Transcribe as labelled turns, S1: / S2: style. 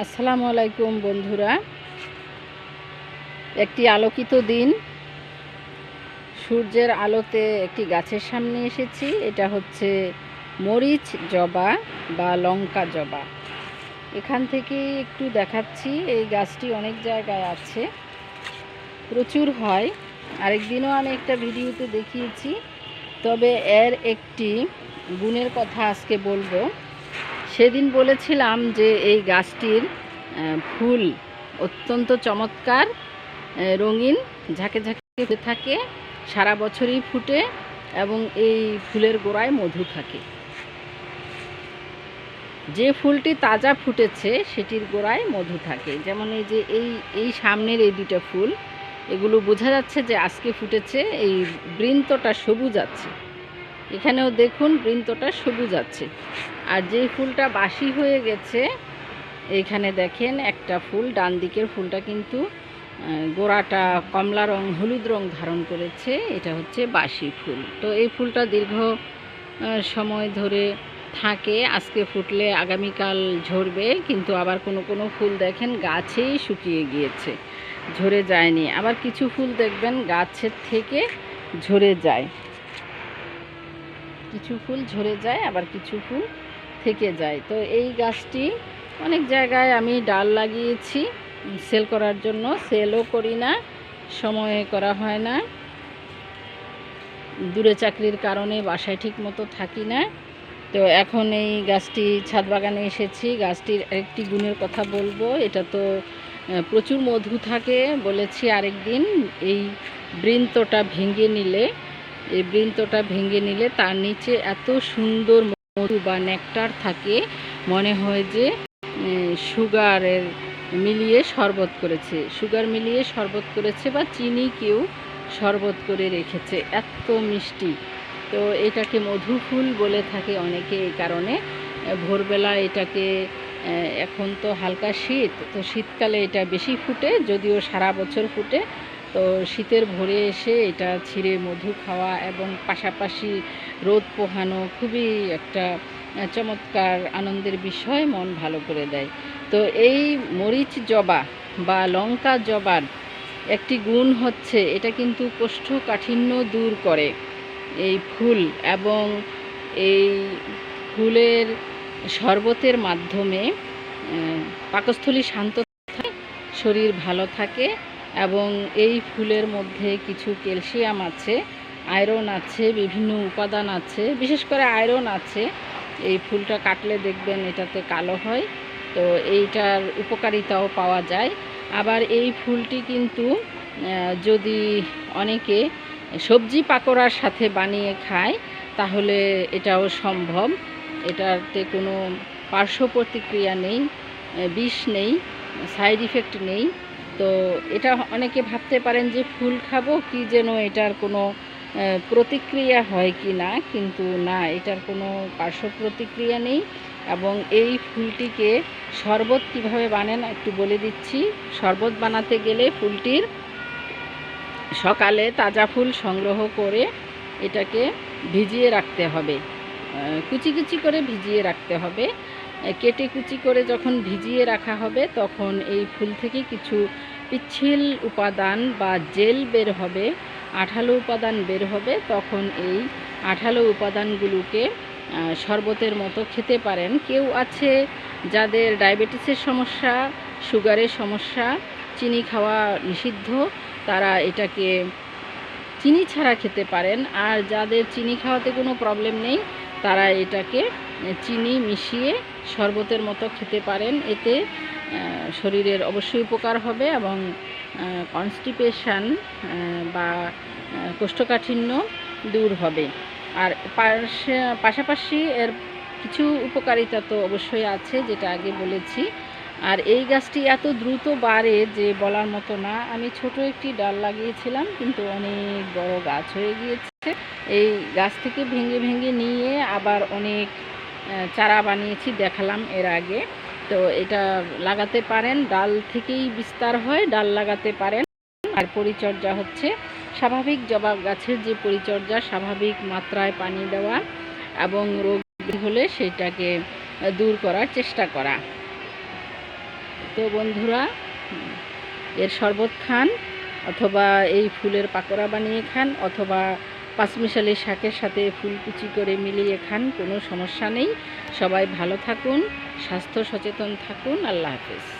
S1: আসসালামু আলাইকুম বন্ধুরা। একটি আলোকিত দিন। সূর্যের আলোতে একটি গাছের সামনে এসেছি। এটা হচ্ছে মরিচ জবা বা লঙ্কা জবা। এখান থেকে একটু দেখাচ্ছি। এই গাছটি অনেক জায়গায় আছে। প্রচুর হয়। আরেকদিনও আমি একটা ভিডিওতে দেখিয়েছি। তবে এর একটি গুণের কথা আজকে বলব। সেদিন বলেছিলাম যে এই গাছটির ফুল অত্যন্ত চমৎকার রঙিন, ঝাঁকে ঝাঁকে থাকে, সারা বছরই ফুটে এবং এই ফুলের গোড়ায় মধু থাকে। যে ফুলটি তাজা ফুটেছে, সেটির গোড়ায় মধু থাকে। যেমন এই যে এই এই সামনের এই দুটো ফুল, এগুলো বোঝা যাচ্ছে যে আজকে ফুটেছে, এই বৃন্তটা সবুজ আছে। এখানেও দেখুন বৃন্তটা সবুজ আছে। আর যে ফুলটা বাসি হয়ে গেছে এইখানে দেখেন একটা ফুল ডান দিকের ফুলটা কিন্তু গোড়াটা কমলা রং, হলুদ রং ধারণ করেছে, এটা হচ্ছে বাসি ফুল। তো এই ফুলটা দীর্ঘ সময় ধরে থাকে, আজকে ফুটলে আগামীকাল ঝরবে, কিন্তু আবার কোনো কোনো ফুল দেখেন গাছেই শুকিয়ে গিয়েছে, ঝরে যায়নি। আবার কিছু ফুল দেখবেন গাছের থেকে ঝরে যায়। কিছু ফুল ঝরে যায়, আবার কিছু ফুল থেকে যায়। তো এই গাছটি অনেক জায়গায় আমি ডাল লাগিয়েছি, সেল করার জন্য। সেলও করি না, সময়ে করা হয় না। দূরে চাকরির কারণে বাসায় ঠিক মতো থাকি না। তো এখন এই গাছটি ছাদ বাগানে এসেছি। গাছটির আরেকটি গুণের কথা বলব। এটা তো প্রচুর মধু থাকে বলেছি আরেকদিন। এই বৃন্তটা ভেঙে নিলে এই বৃন্তটা ভেঙে নিলে তার নিচে এত সুন্দর মধু বা নেকটার থাকে, মনে হয় যে সুগারের মিলিয়ে শরবত করেছে। সুগার মিলিয়ে শরবত করেছে বা চিনি কেউ শরবত করে রেখেছে। এত মিষ্টি। তো এটাকে মধু ফুল বলে থাকে অনেকে এই কারণে। ভোরবেলা এটাকে এখন তো হালকা শীত, তো শীতকালে এটা বেশি ফুটে, যদিও সারা বছর ফুটে। তো শীতের ভোরে এসে এটা ছিঁড়ে মধু খাওয়া এবং পাশাপাশি রোদ পোহানো খুবই একটা চমৎকার আনন্দের বিষয় মন ভালো করে দেয়। তো এই মরিচ জবা বা লঙ্কা জবার একটি গুণ হচ্ছে এটা কিন্তু কোষ্ঠকাঠিন্য দূর করে। এই ফুল এবং এই ফুলের শরবতের মাধ্যমে পাকস্থলী শান্ত থাকে, শরীর ভালো থাকে এবং এই ফুলের মধ্যে কিছু ক্যালসিয়াম আছে, আয়রন আছে, বিভিন্ন উপাদান আছে, বিশেষ করে আয়রন আছে। এই ফুলটা কাটলে দেখবেন এটাতে কালো হয়, তো এইটার উপকারিতাও পাওয়া যায়। আবার এই ফুলটি কিন্তু যদি অনেকে সবজি পাকোড়ার সাথে বানিয়ে খায়, তাহলে এটাও সম্ভব। এটাতে কোনো পার্শ্ব প্রতিক্রিয়া নেই বিষ নেই, সাইড ইফেক্ট নেই। তো এটা অনেকে ভাবতে পারেন যে ফুল খাব কি যেন এটার কোনো প্রতিক্রিয়া হয় কি না? কিন্তু না, এটার কোনো পার্শ্ব প্রতিক্রিয়া নেই এবং এই ফুলটিকে শরবত কীভাবে বানান একটু বলে দিচ্ছি। শরবত বানাতে গেলে ফুলটির সকালে তাজা ফুল সংগ্রহ করে এটাকে ভিজিয়ে রাখতে হবে। কুচি কুচি করে ভিজিয়ে রাখতে হবে। কেটে কুচি করে যখন ভিজিয়ে রাখা হবে, তখন এই ফুল থেকে কিছু পিচ্ছিল উপাদান বা জেল বের হবে, আঠালো উপাদান বের হবে। তখন এই আঠালো উপাদানগুলোকে শরবতের মতো খেতে পারেন। কেউ আছে যাদের ডায়াবেটিসের সমস্যা, সুগারের সমস্যা, চিনি খাওয়া নিষিদ্ধ, তারা এটাকে চিনি ছাড়া খেতে পারেন। আর যাদের চিনি খাওয়াতে কোনো প্রবলেম নেই তারা এটাকে চিনি মিশিয়ে শরবতের মতো খেতে পারেন। এতে শরীরের অবশ্যই উপকার হবে এবং কনস্টিপেশান বা কোষ্ঠকাঠিন্য দূর হবে। আর পাশে- পাশাপাশি এর কিছু উপকারিতা তো অবশ্যই আছে, যেটা আগে বলেছি। আর এই গাছটি এত দ্রুত বাড়ে যে বলার মতো না। আমি ছোট একটি ডাল লাগিয়েছিলাম, কিন্তু অনেক বড় গাছ হয়ে গিয়েছে। এই গাছ থেকে ভেঙে ভেঙে নিয়ে আবার অনেক চারা বানিয়েছি দেখালাম এর আগে। তো এটা লাগাতে পারেন, ডাল থেকেই বিস্তার হয়, ডাল লাগাতে পারেন। আর পরিচর্যা হচ্ছে স্বাভাবিক জবা গাছের যে পরিচর্যা, স্বাভাবিক মাত্রায় পানি দেওয়া এবং রোগ হলে সেটাকে দূর করার চেষ্টা করা। তো বন্ধুরা, এর শরবত খান অথবা এই ফুলের পাকোড়া বানিয়ে খান অথবা পাঁচমিশালি শাকের সাথে ফুল কুচি করে মিলিয়ে খান, কোনো সমস্যা নেই। সবাই ভালো থাকুন, স্বাস্থ্য সচেতন থাকুন। আল্লাহ হাফেজ।